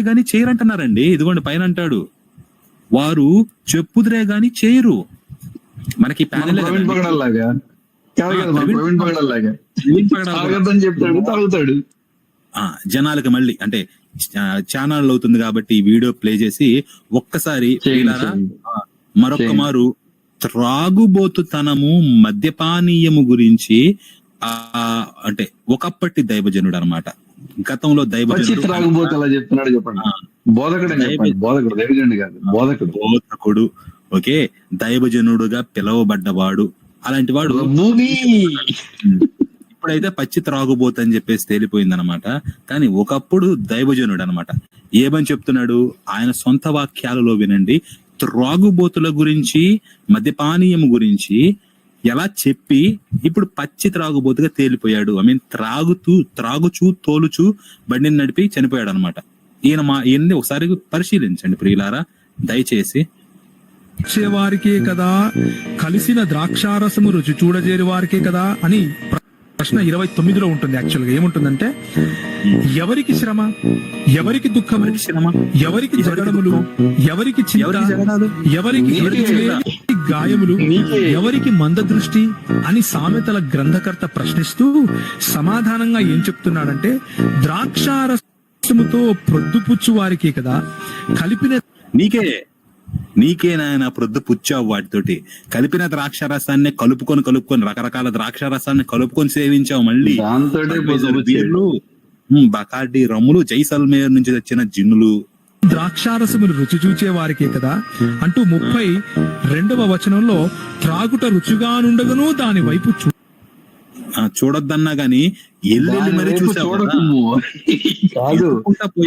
గాని చేయరంటున్నారండి. ఇదిగోండి పైన అంటాడు వారు చెప్పుదురే గాని చేయరు. మనకి ప్యానెల్ తాగుతాడు జనాలకి మళ్ళీ అంటే ఛానల్ అవుతుంది కాబట్టి ఈ వీడియో ప్లే చేసి ఒక్కసారి మరొక. మారు త్రాగుబోతుతనము మద్యపానీయము గురించి ఆ అంటే ఒకప్పటి దైవజనుడు అన్నమాట గతంలో దైవజనుడు త్రాగుబోతు అలా చెప్తున్నాడు చెప్పండి. ఆ, బోధకుడు అని చెప్పండి. బోధకుడు దైవజనుడు కాదు బోధకుడు. బోధకుడు. ఓకే దైవజనుడుగా పిలువబడ్డవాడు. అలాంటి వాడు భూమి ఇప్పుడైతే పచ్చి త్రాగుబోతు అని చెప్పేసి తేలిపోయింది అనమాట కానీ ఒకప్పుడు దైవజనుడు అనమాట ఏమని చెప్తున్నాడు? ఆయన సొంత వాక్యాలలో వినండి. త్రాగుబోతుల గురించి మద్యపానీయం గురించి ఎలా చెప్పి ఇప్పుడు పచ్చి త్రాగుబోతుగా తేలిపోయాడు. ఐ మీన్ త్రాగుతూ త్రాగుచూ తోలుచూ బండిని నడిపి చనిపోయాడు అనమాట ఈయన మా ఈయన్ని ఒకసారి పరిశీలించండి ప్రియులారా. దయచేసి. వారికే కదా కలిసిన ద్రాక్షారసము రుచి చూడజేరి వారికే కదా అని ప్రశ్న ఇరవై తొమ్మిదిలో ఉంటుంది యాక్చువల్గా ఏముంటుందంటే ఎవరికి శ్రమ ఎవరికి ఎవరికి శ్రమ? ఎవరికి జగడములు ఎవరికి ఎవరికి గాయములు. ఎవరికి మందదృష్టి అని సామెతల గ్రంథకర్త ప్రశ్నిస్తూ సమాధానంగా ఏం చెప్తున్నాడంటే ద్రాక్షారసముతో ప్రొద్దుపుచ్చు వారికి కదా కలిపిన నీకే. నీకే నాయన ప్రొద్దు పుచ్చావు వాటితోటి. కలిపిన ద్రాక్ష రసాన్ని కలుపుకొని కలుపుకొని రకరకాల ద్రాక్ష రసాన్ని కలుపుకొని సేవించావు మళ్ళీ. బకార్డి రమ్ములు జైసల్మేర్ నుంచి తెచ్చిన జిన్నులు ద్రాక్షారసమును రుచి చూచే వారికే కదా? అంటూ ముప్పై రెండవ వచనంలో త్రాగుట రుచిగా నుండగను దాని వైపు చూ ఆ, చూడొద్దన్నా గాని ఎల్లి దాని మరి చూసావు కదా?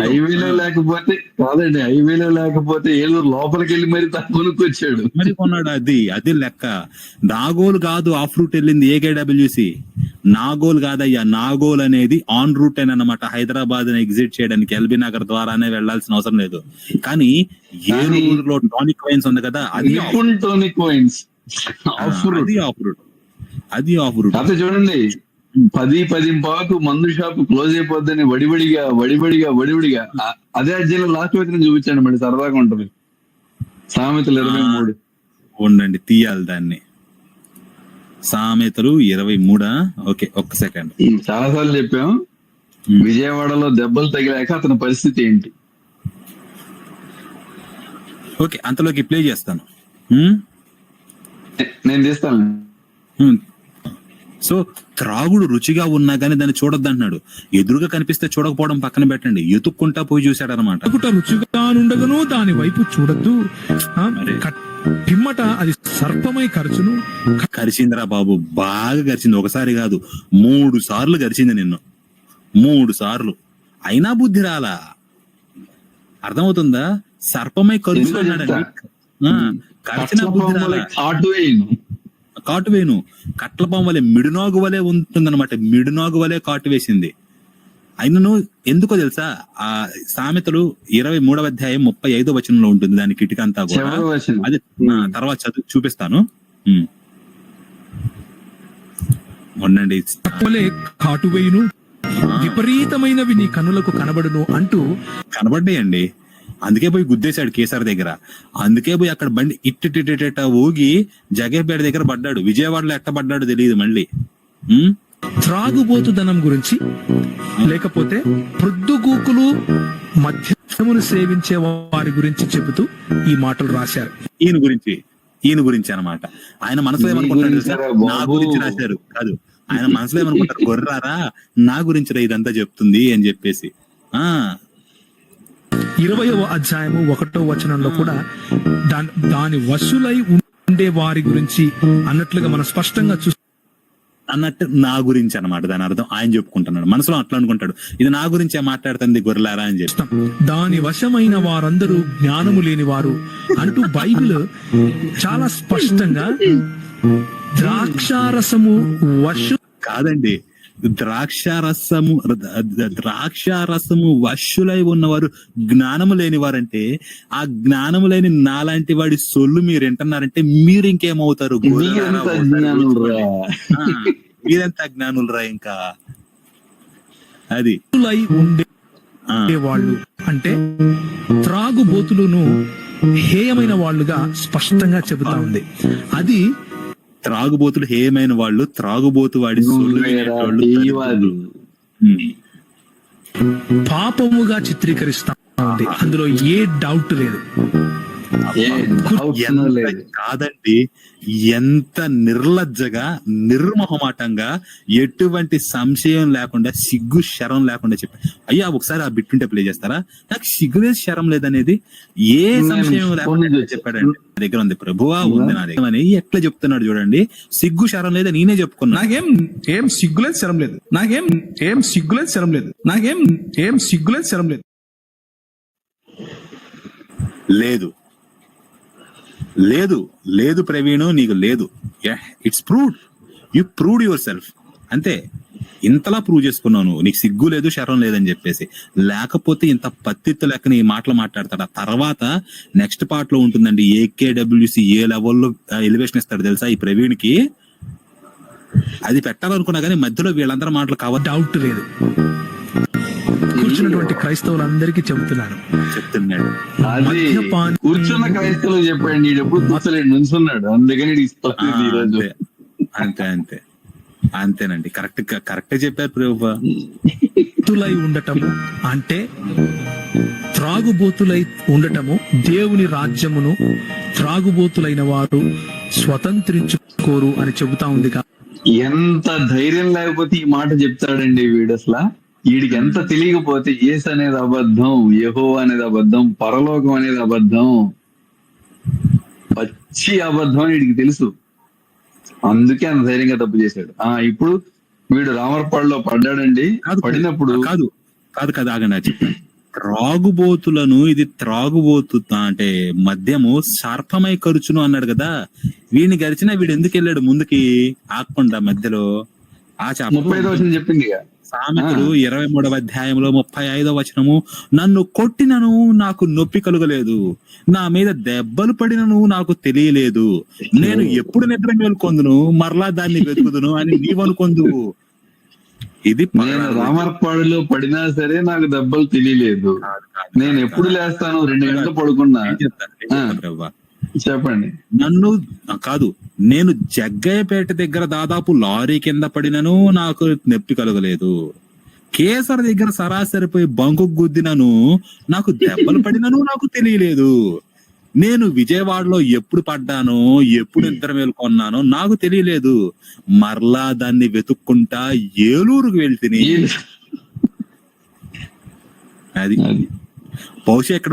హైవేలో లేకపోతే కాదండి హైవేలో లేకపోతే ఏలూరు లోపలికి వెళ్ళి మరి కొనుక్కొచ్చాడు. మరి కొన్నాడు? అది అది లెక్క. నాగోల్ కాదు ఆఫ్ రూట్ వెళ్ళింది ఏకేడబ్ల్యూసి నాగోల్ కాదయ్యా నాగోల్ అనేది ఆన్ రూట్ అని అనమాట హైదరాబాద్ ఎగ్జిట్ చేయడానికి ఎల్బీ నగర్ ద్వారానే వెళ్ళాల్సిన అవసరం లేదు. కానీ ఏలూరులో టానిక్ వైన్స్ ఉంది కదా అది off- నిపుణ్ టోనీ కోయిన్స్ ఆఫ్ రూట్ అది ఆఫ్ రూట్ అది ఆఫ్ రూట్ చూడండి పది పది పాకు మందు షాప్ క్లోజ్ అయిపోద్దని వడివడిగా వడివడిగా వడివడిగా. అదే అధ్యయనం లాస్ట్ వచ్చిన చూపించండి మళ్ళీ సరదాగా ఉంటది. సామెతలు ఇరవై మూడు. ఉండండి తీయాలి దాన్ని. సామెతలు ఇరవై మూడా? ఓకే ఒక్క సెకండ్. చాలా సార్లు చెప్పాం. విజయవాడలో దెబ్బలు తగిలాక అతని పరిస్థితి ఏంటి? ఓకే అంతలోకి ప్లే చేస్తాను? నేను తీస్తాను. సో త్రాగుడు రుచిగా ఉన్నా గానీ దాన్ని చూడొద్దు అంటున్నాడు ఎదురుగా కనిపిస్తే చూడకపోవడం పక్కన పెట్టండి. ఎతుక్కుంటా పోయి చూశాడు అనమాట రుచిగా నుండగను దాని వైపు చూడద్దు. ఆ, మరి. కట్- పిమ్మట అది సర్పమై ఖర్చును కరిచిందిరా బాబు బాగా కరిచింది. ఒకసారి కాదు మూడు సార్లు కరిచింది నిన్ను. మూడు సార్లు. అయినా బుద్ధి రాలా? అర్థమవుతుందా? సర్పమై కరుచు అన్నాడండి. కరిచిన బుద్ధి రాలా? కాటు వేయను. కాటు వేను కట్లపాము వలె మిడునాగు వలె ఉంటుందన్నమాట. మిడునాగు వలె కాటు వేసింది. అయినను ఎందుకో తెలుసా? ఆ సామెతలు ఇరవై మూడవ అధ్యాయం ముప్పై ఐదో వచనంలో ఉంటుంది. దాని కిటికంతా కూడా. అది తర్వాత చదువు చూపిస్తాను. ఉండండి కాటువేయును విపరీతమైనవి నీ కనులకు కనబడును అంటూ కనబడ్డాయండి. అందుకే పోయి గుద్దేశాడు కేసర్ దగ్గర. అందుకే పోయి అక్కడ బండి ఇట్టిటిట ఊగి జగేపేట దగ్గర పడ్డాడు. విజయవాడలో ఎట్ట పడ్డాడు తెలియదు మళ్ళీ. త్రాగుబోతుదనం గురించి లేకపోతే ప్రొద్దుగూకులు మద్యమును సేవించే వారి గురించి చెబుతూ ఈ మాటలు రాశారు. ఈయన గురించి ఈయన గురించి అన్నమాట. ఆయన మనసులో? గురించిరా నా. గురించి రాశారు. కాదు. ఆయన మనసులో ఏమనుకుంటారు? గొర్రారా? నా గురించి ఇదంతా చెప్తుంది అని చెప్పేసి. ఆ. ఇరవయవ అధ్యాయము ఒకటో వచనంలో కూడా దాని దాని వశులై ఉండే వారి గురించి అన్నట్లుగా మనం స్పష్టంగా చూస్తాం అన్నట్టు నా గురించి అనమాట దాని అర్థం ఆయన చెప్పుకుంటున్నాడు. మనసులో అట్లా అనుకుంటాడు. ఇది నా గురించే మాట్లాడుతుంది గొర్రెలారా అని చెప్పి. దాని వశమైన వారందరూ జ్ఞానము లేని వారు అంటూ బైబిల్ చాలా స్పష్టంగా ద్రాక్షారసము వశు కాదండి. ద్రాక్షారసము ద్రాక్షారసము వశులై ఉన్నవారు జ్ఞానము లేని వారంటే ఆ జ్ఞానము లేని నాలాంటి వాడి సొల్లు మీరు వింటున్నారంటే మీరు ఇంకేమవుతారు మీరెంత అవుతారు. జ్ఞానులురా. ఆ, మీరెంత జ్ఞానులరా ఇంకా? అది. ఉండే వాళ్ళు అంటే త్రాగుబోతులను హేయమైన వాళ్ళుగా స్పష్టంగా చెబుతా ఉంది. అది త్రాగుబోతులు హేమైన వాళ్ళు త్రాగుబోతు వాడి. ఉమ్. పాపముగా చిత్రీకరిస్తా ఉంది అందులో ఏ డౌట్ లేదు లేదు. కాదండి ఎంత నిర్లజ్జగా నిర్మహమాటంగా ఎటువంటి సంశయం లేకుండా సిగ్గు శరం లేకుండా చెప్పి. అయ్యా ఒకసారి ఆ బిట్టుంటే ప్లే చేస్తారా? నాకు సిగ్గు లేదు శరం లేదనేది ఏ సంశయం లేకుండా చెప్పాడండి. నా దగ్గర ఉంది ప్రభువా ఉంది నా దగ్గర. అని ఎట్లా చెప్తున్నాడు చూడండి. సిగ్గు శరం లేదా నేనే చెప్పుకున్నా. నాకేం ఏం సిగ్గులేదు శరం లేదు. నాకేం ఏం సిగ్గులేదు శరం లేదు. నాకేం ఏం సిగ్గులేదు శరం లేదు. లేదు. లేదు లేదు ప్రవీణు నీకు లేదు. It's proved you proved yourself అంతే. ఇంతలా ప్రూవ్ చేసుకున్నావు నువ్వు. నీకు సిగ్గు లేదు శరం లేదని చెప్పేసి. లేకపోతే ఇంత పత్తిత్తు లెక్క ఈ మాటలు మాట్లాడతాడు? ఆ తర్వాత నెక్స్ట్ పార్ట్లో ఉంటుందండి. ఏకేడబ్ల్యూసి ఏ లెవెల్లో ఎలివేషన్ ఇస్తాడు తెలుసా ఈ ప్రవీణ్కి అది పెట్టాలనుకున్నా కానీ మధ్యలో వీళ్ళందరూ మాటలు కావ డౌట్ లేదు. కూర్చున్నటువంటి క్రైస్తవులందరికీ చెబుతున్నాను. చెప్తున్నాడు. కూర్చున్న క్రైస్తవులు చెప్పండి ఈడు ఎప్పుడు కూర్చోలేడు నుంచున్నాడు అందుకని అంతే అంతే. అంతే అంతేనండి. కరెక్ట్ కరెక్ట్ చెప్పారు ప్రభు తులై ఉండటము అంటే త్రాగుబోతులై ఉండటము దేవుని రాజ్యమును త్రాగుబోతులైన వారు స్వతంత్రించుకోరు అని చెబుతా ఉంది కా- ఎంత ధైర్యం లేకపోతే ఈ మాట చెప్తాడండి వీడు అసలు? వీడికి ఎంత తెలియకపోతే ఏస్ అనేది అబద్ధం యహో అనేది అబద్ధం పరలోకం అనేది అబద్ధం. పచ్చి అబద్ధం అని వీడికి తెలుసు. అందుకే అంత ధైర్యంగా తప్పు చేశాడు. ఆ ఇప్పుడు వీడు రామర్పాడులో పడ్డాడండి. పడినప్పుడు కాదు కాదు కాదు ఆగండి అది చెప్తాను త్రాగుబోతులను ఇది త్రాగుబోతు అంటే మద్యము సర్పమై ఖర్చును అన్నాడు కదా. వీడిని గరిచిన వీడు ఎందుకు వెళ్ళాడు ముందుకి? ఆకుండా మధ్యలో ఆ ముప్పై చెప్పింది. సామెతలు ఇరవై మూడవ అధ్యాయంలో ముప్పై ఐదవ వచనము నన్ను కొట్టినను నాకు నొప్పి కలుగలేదు. నా మీద దెబ్బలు పడినను నాకు తెలియలేదు. నేను ఎప్పుడు నిద్ర మేల్కొందును? మరలా దాన్ని వెతుకుదును అని నీవనుకొందువు ఇది నేను. రామర్పాడులో పడినా సరే నాకు దెబ్బలు తెలియలేదు. నేను ఎప్పుడు. లేస్తాను? రెండు గంటలు పడుకున్నా. చెప్పండి. నన్ను కాదు నేను జగ్గయ్యపేట దగ్గర దాదాపు లారీ కింద పడినను నాకు నొప్పి కలగలేదు. కేసర్ దగ్గర సరాసరిపోయి బంకు గుద్దినను నాకు దెబ్బలు పడినను నాకు తెలియలేదు. నేను విజయవాడలో ఎప్పుడు పడ్డానో ఎప్పుడు నిద్ర మేల్కొన్నానో నాకు తెలియలేదు. మరలా దాన్ని వెతుక్కుంటా ఏలూరుకు వెళ్తిని అది. బహుశా ఇక్కడ